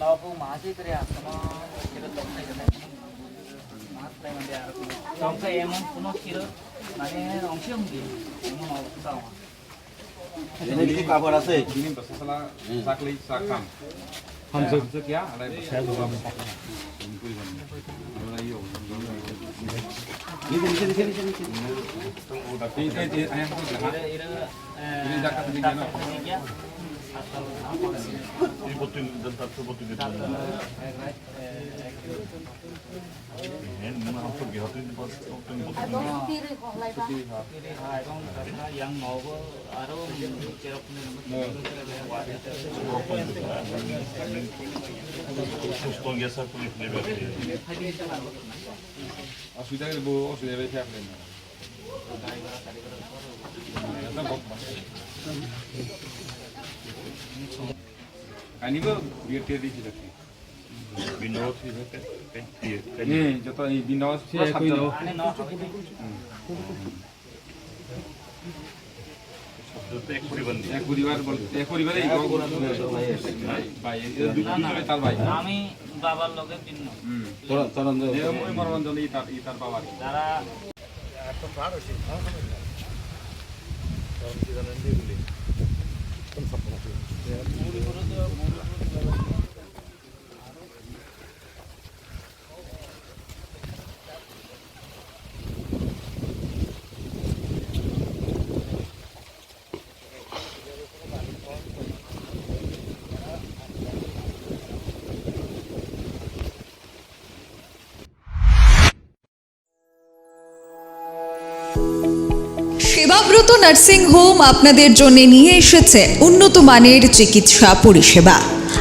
Nopo masih teriak sama kira tongkai kena. Mas lain dia. Tongkai emang puno kira. Nanya অংশে মুগি এমন অবস্থা আমার এনে কিছু কাপড় আছে 이것도 괜찮다, 저것도 괜찮다. 맨 누나 한 쪽이 하든 어떤 것도 괜찮다. yang mau ke arah cerok Suspon yasak bunu ne bekliyor? Asuyda bu asuyda ve şey yapmayın. Zaten korkmaz. আনিব বিয়ে টিয়ে দিয়েছি দেখি বিনোদ যত এই বিনয় সাত জন aneh no এক পরিবার নিয়ে এক পরিবার বলতে এক পরিবারে এই গল্প ভাই এরা দুই দুজনে তার ভাই আমি বাবার লগে ভিন্ন হুম চরণ চরণ এই ওই মরমঞ্জন এই তার এই তার বাবার যারা সেবাব্রত নার্সিং হোম আপনাদের জন্য নিয়ে এসেছে উন্নত মানের চিকিৎসা পরিষেবা।